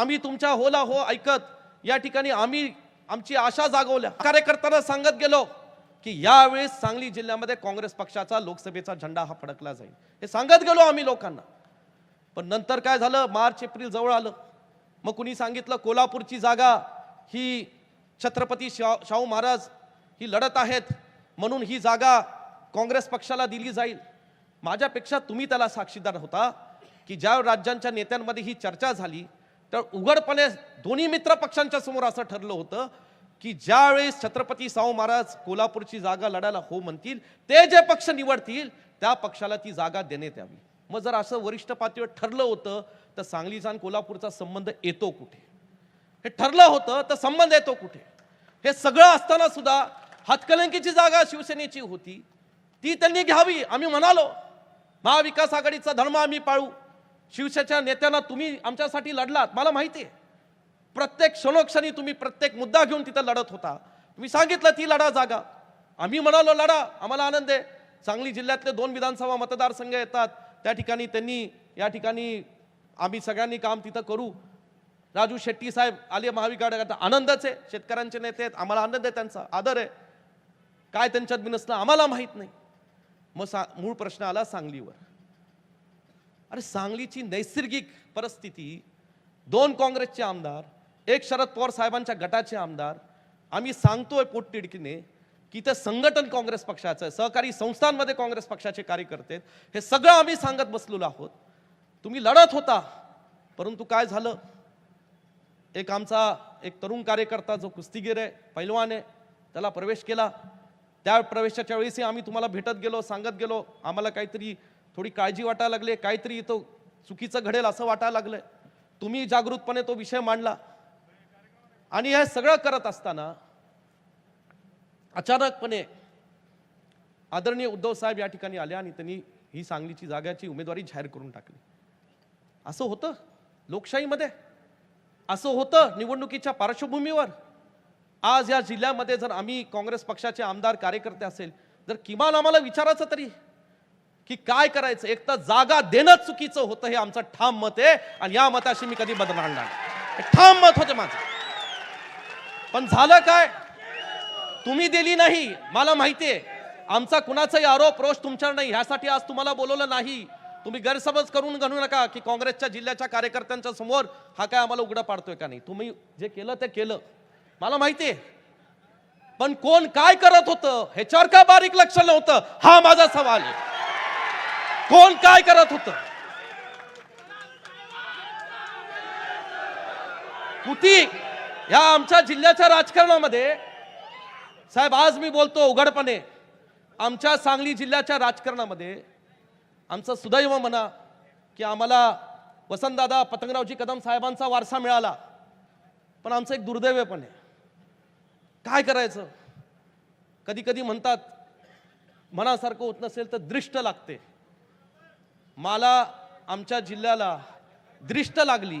आम्ही तुमच्या होला हो ऐकत या ठिकाणी आम्ही आमची आशा जागवल्या. कार्यकर्त्यांना सांगत गेलो की यावेळेस सांगली जिल्ह्यामध्ये काँग्रेस पक्षाचा लोकसभेचा झेंडा हा फडकला जाईल. हे सांगत गेलो आम्ही लोकांना. पण नंतर काय झालं? मार्च एप्रिल जवळ आलं. मग कुणी सांगितलं? कोल्हापूरची जागा ही छत्रपती शा शाहू महाराज ही लढत आहेत म्हणून ही जागा काँग्रेस पक्षाला दिली जाईल. माझ्यापेक्षा तुम्ही त्याला साक्षीदार होता की ज्या राज्यांच्या नेत्यांमध्ये ही चर्चा झाली तर उघडपणे दोन्ही मित्र पक्षांच्या समोर असं ठरलं होतं की ज्यावेळेस छत्रपती शाहू महाराज कोल्हापूरची जागा लढायला हो म्हणतील ते जे पक्ष निवडतील त्या पक्षाला ती जागा देण्यात यावी. मग जर असं वरिष्ठ पातळीवर ठरलं होतं तर सांगलीचा आणि कोल्हापूरचा संबंध येतो कुठे? हे ठरलं होतं तर संबंध येतो कुठे? हे सगळं असताना सुद्धा हातकलंकीची जागा शिवसेनेची होती. ती त्यांनी घ्यावी. आम्ही म्हणालो महाविकास आघाडीचा धर्म आम्ही पाळू. शिवसेनेच्या नेत्यांना तुम्ही आमच्यासाठी लढलात मला माहिती आहे. प्रत्येक क्षणोक्षणी तुम्ही प्रत्येक मुद्दा घेऊन तिथं लढत होता. तुम्ही सांगितलं ती लढा जागा. आम्ही म्हणालो लढा आम्हाला आनंद आहे. सांगली जिल्ह्यातले दोन विधानसभा मतदारसंघ येतात. त्या ठिकाणी त्यांनी या ठिकाणी आम्ही सगळ्यांनी काम तिथं करू. राजू शेट्टी साहेब आले महाविकास आनंदच आहे. शेतकऱ्यांचे नेते आहेत. आम्हाला आनंद आहे त्यांचा. आदर आहे. काय त्यांच्यात बिनसलं आम्हाला माहीत नाही. मग सा मूळ प्रश्न आला सांगलीवर. अरे सांगलीची नैसर्गिक परिस्थिती दोन काँग्रेसचे आमदार एक शरद पवार साहेबांच्या गटाचे आमदार आम्ही सांगतोय पोटतिडकीने की ते संघटन काँग्रेस पक्षाचं आहे सहकारी संस्थांमध्ये काँग्रेस पक्षाचे कार्यकर्ते हे सगळं आम्ही सांगत बसलेलो आहोत. तुम्ही लढत होता परंतु काय झालं? एक आमचा एक तरुण कार्यकर्ता जो कुस्तीगीर आहे पैलवान आहे त्याला प्रवेश केला. त्या प्रवेशाच्या वेळेसही आम्ही तुम्हाला भेटत गेलो सांगत गेलो आम्हाला काहीतरी थोडी काळजी वाटायला लागली काहीतरी तो चुकीचं घडेल असं वाटायला लागलंय. तुम्ही जागृतपणे तो विषय मांडला. आणि हे सगळं करत असताना अचानकपणे आदरणीय उद्धव साहेब या ठिकाणी आले आणि त्यांनी ही सांगलीची जागाची उमेदवारी जाहीर करून टाकली. असं होतं? लोकशाहीमध्ये? असं होतं निवडणुकीच्या पार्श्वभूमीवर? आज या जिल्ह्यामध्ये जर आम्ही काँग्रेस पक्षाचे आमदार कार्यकर्ते असेल जर किमान आम्हाला विचारायचं तरी. की काय करायचं? एक तर जागा देणं चुकीचं होतं हे आमचं ठाम मत आहे आणि या मताशी मी कधी बदलणार नाही. ठाम मत होते माझं. पण झालं काय? तुम्ही दिली नाही. मला माहितीये आमचा कुणाचाही आरोप रोष तुमच्यावर नाही. ह्यासाठी आज तुम्हाला बोलवलं नाही. तुम्ही गैरसमज करून घालू नका की काँग्रेसच्या जिल्ह्याच्या कार्यकर्त्यांच्या समोर हा काय आम्हाला उघडा पाडतोय का नाही? तुम्ही जे केलं ते केलं. मला माहितीये पण कोण काय करत होतं? ह्याच्यावर का बारीक लक्ष नव्हतं? हा माझा सवाल आहे. कोण काय करत होतं? कुती या आमच्या जिल्ह्याच्या राजकारणामध्ये साहेब आज मी बोलतो उघडपणे आमच्या सांगली जिल्ह्याच्या राजकारणामध्ये आमचं सुदैव म्हणा की आम्हाला वसंतदादा पतंगरावजी कदम साहेबांचा वारसा मिळाला पण आमचं एक दुर्दैव पण आहे. काय करायचं? कधी कधी म्हणतात मनासारखं होत नसेल तर दृष्ट लागते. मला आमच्या जिल्ह्याला दृष्ट लागली.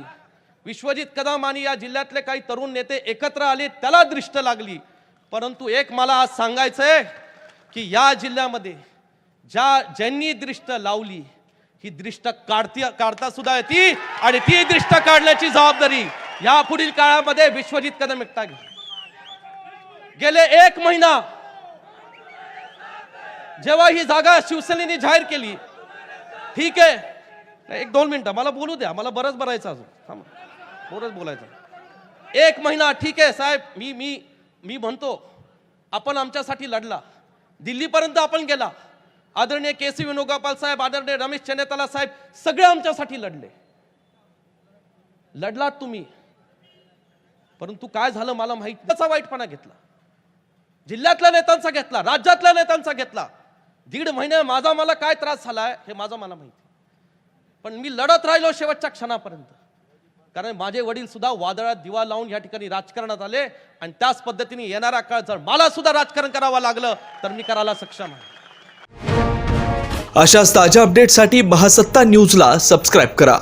विश्वजित कदम आणि या जिल्ह्यातले काही तरुण नेते एकत्र आले त्याला दृष्ट लागली. परंतु एक मला आज सांगायचंय की या जिल्ह्यामध्ये ज्या ज्यांनी दृष्ट लावली ही दृष्ट काढती काढता सुद्धा येते आणि ती दृष्ट काढण्याची जबाबदारी या पुढील काळामध्ये विश्वजित कदम एकटा घे गेले एक महिना जेव्हा ही जागा शिवसेनेने जाहीर केली ठीक आहे. नाही, एक दोन मिनटं मला बोलू द्या. मला बरंच भरायचं अजून. थांब. बरंच बोलायचं. एक महिना ठीक आहे साहेब. मी मी मी म्हणतो आपण आमच्यासाठी लढला. दिल्लीपर्यंत आपण गेला. आदरणीय के सी वेणुगोपाल साहेब आदरणीय रमेश चेनेताला साहेब सगळे आमच्यासाठी लढले. लढलात तुम्ही. परंतु काय झालं मला माहीत त्याचा वाईटपणा घेतला. जिल्ह्यातल्या नेत्यांचा घेतला राज्यातल्या नेत्यांचा घेतला. दीड महिने माझा मला काय त्रास झालाय हे माझं मला माहिती. पण मी लढत राहिलो शेवटच्या क्षणापर्यंत. कारण माझे वडील सुद्धा वादळात दिवा लावून या ठिकाणी राजकारणात आले आणि त्याच पद्धतीने येणारा काळ जर मला सुद्धा राजकारण करावं लागलं तर मी करायला सक्षम आहे. अशाच ताज्या अपडेटसाठी महासत्ता न्यूजला सबस्क्राईब करा.